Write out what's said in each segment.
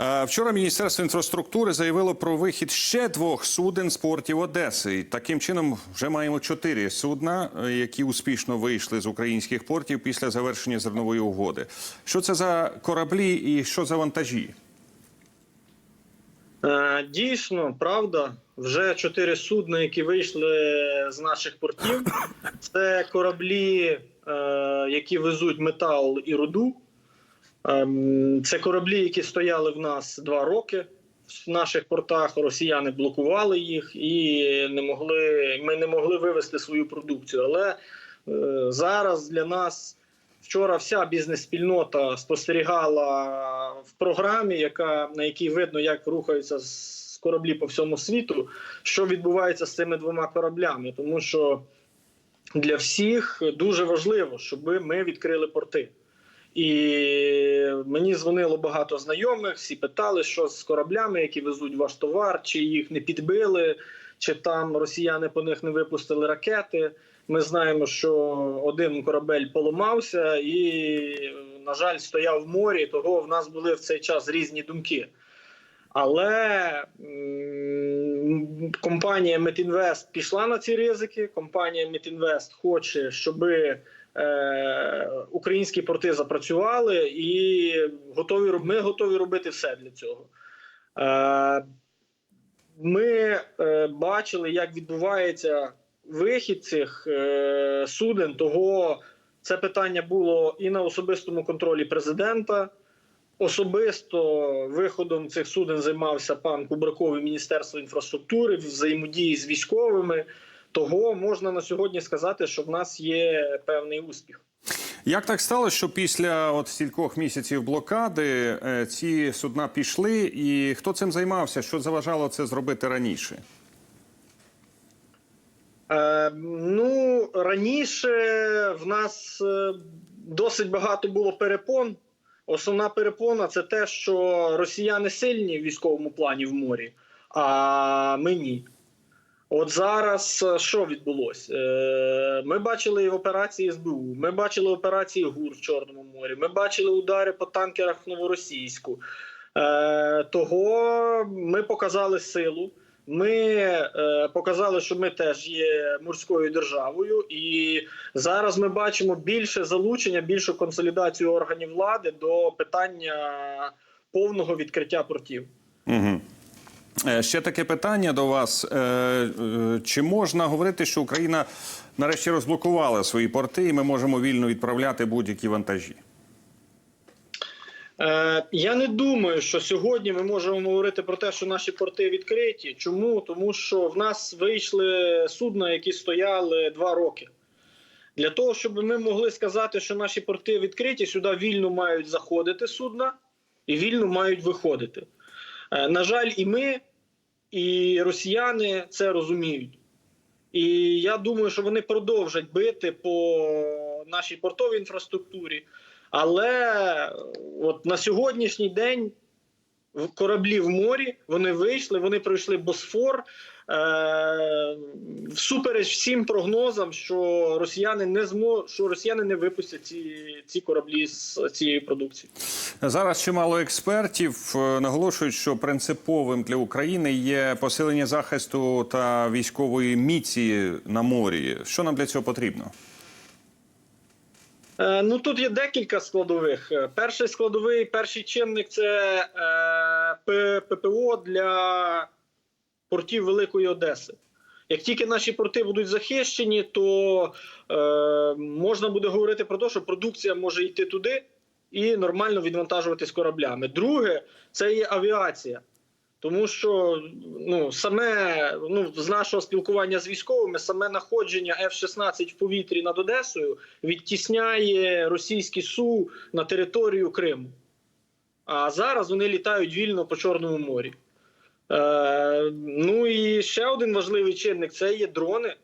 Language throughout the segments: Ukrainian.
Е, Вчора Міністерство інфраструктури заявило про вихід ще двох суден з портів Одеси. Таким чином вже маємо чотири судна, е, які успішно вийшли з українських портів після завершення зернової угоди. Що це за кораблі і що за вантажі? Е, Дійсно, правда, вже чотири судна, які вийшли з наших портів. Це кораблі, які везуть метал і руду. Ем, Це кораблі, які стояли в нас два роки в наших портах. Росіяни блокували їх і не могли. Ми не могли вивезти свою продукцію. Але е, зараз для нас вчора вся бізнес-спільнота спостерігала в програмі, яка на якій видно, як рухаються з кораблі по всьому світу, що відбувається з цими двома кораблями, тому що для всіх дуже важливо, щоб ми відкрили порти. І мені дзвонило багато знайомих, всі питали, що з кораблями, які везуть ваш товар, чи їх не підбили, чи там росіяни по них не випустили ракети. Ми знаємо, що один корабель поламався і, на жаль, стояв в морі. Того в нас були в цей час різні думки. Але компанія Метінвест пішла на ці ризики. Компанія Метінвест хоче, щоб е, українські порти запрацювали, і готові ми готові робити все для цього. Е, ми е, бачили, як відбувається вихід цих суден. Того це питання було і на особистому контролі президента. Особисто виходом цих суден займався пан Кубраков і Міністерство інфраструктури взаємодії з військовими. Того можна на сьогодні сказати, що в нас є певний успіх. Як так сталося, що після от стількох місяців блокади е, ці судна пішли, і хто цим займався? Що заважало це зробити раніше? Е, ну раніше в нас е, досить багато було перепон. Основна перепона це те, що росіяни сильні в військовому плані в морі, а ми ні. От зараз е, що відбулося? Е, Ми бачили операції СБУ, ми бачили операції ГУР в Чорному морі, ми бачили удари по танкерах в Новоросійську. Е, Того ми показали силу. Ми е, показали, що ми теж є морською державою, і зараз ми бачимо більше залучення, більшу консолідацію органів влади до питання повного відкриття портів. Угу. Ще таке питання до вас. Е, е, Чи можна говорити, що Україна нарешті розблокувала свої порти, і ми можемо вільно відправляти будь-які вантажі? Е, Я не думаю, що сьогодні ми можемо говорити про те, що наші порти відкриті. Чому? Тому що в нас вийшли судна, які стояли два роки. Для того, щоб ми могли сказати, що наші порти відкриті, сюди вільно мають заходити судна і вільно мають виходити. Е, На жаль, і ми, і росіяни це розуміють. І я думаю, що вони продовжать бити по нашій портовій інфраструктурі. Але от на сьогоднішній день кораблі в морі вони вийшли, вони пройшли Босфор. Е, всупереч всім прогнозам, що росіяни не змо... що росіяни не випустять ці, ці кораблі з цієї продукції. Зараз чимало експертів е, наголошують, що принциповим для України є посилення захисту та військової міці на морі. Що нам для цього потрібно? Е, Ну тут є декілька складових. Е, Перший складовий, перший чинник це е, ППО для портів Великої Одеси. Як тільки наші порти будуть захищені, то е, можна буде говорити про те, що продукція може йти туди і нормально відвантажуватись кораблями. Друге, це є авіація. Тому що ну саме ну з нашого спілкування з військовими саме находження F-16 в повітрі над Одесою відтісняє російські су на територію Криму. А зараз вони літають вільно по Чорному морі. Е, ну і ще один важливий чинник це є дрони,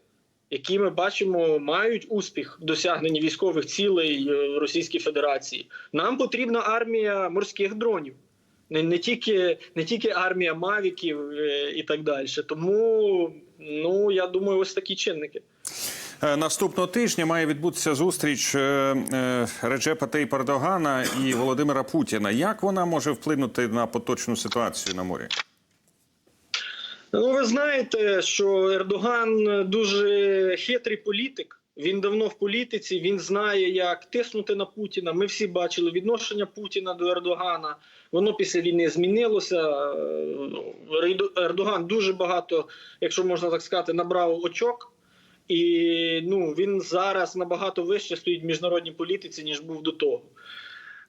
які ми бачимо мають успіх в досягненні військових цілей е, в Російській Федерації. Нам потрібна армія морських дронів не, не тільки не тільки армія мавіків е, і так далі. Тому ну я думаю, ось такі чинники. Е, Наступного тижня має відбутися зустріч е, Реджепа Тейпа Ердогана і Володимира Путіна. Як вона може вплинути на поточну ситуацію на морі? Ну, ви знаєте, що Ердоган дуже хитрий політик. Він давно в політиці, він знає, як тиснути на Путіна. Ми всі бачили відношення Путіна до Ердогана. Воно після війни змінилося. Е, Ердоган дуже багато, якщо можна так сказати, набрав очок. І ну, він зараз набагато вище стоїть в міжнародній політиці, ніж був до того.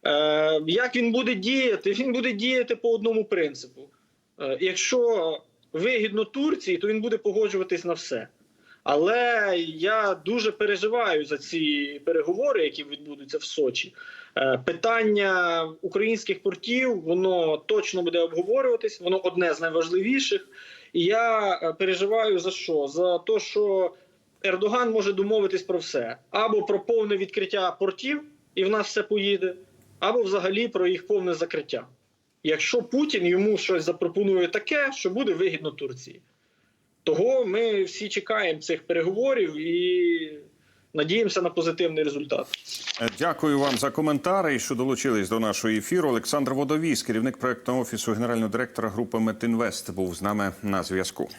Е, як він буде діяти? Він буде діяти по одному принципу. Е, якщо вигідно Турції, то він буде погоджуватись на все. Але я дуже переживаю за ці переговори, які відбудуться в Сочі. Е, Питання українських портів воно точно буде обговорюватись, воно одне з найважливіших. І я е, переживаю за що? За те, що Ердоган може домовитись про все або про повне відкриття портів, і в нас все поїде, або взагалі про їх повне закриття. Якщо Путін йому щось запропонує таке, що буде вигідно Турції. Того ми всі чекаємо цих переговорів і надіємося на позитивний результат. Е, Дякую вам за коментари, що долучились до нашого ефіру. Олександр Водовіс, керівник проектного офісу генерального директора групи Метінвест, був з нами на зв'язку.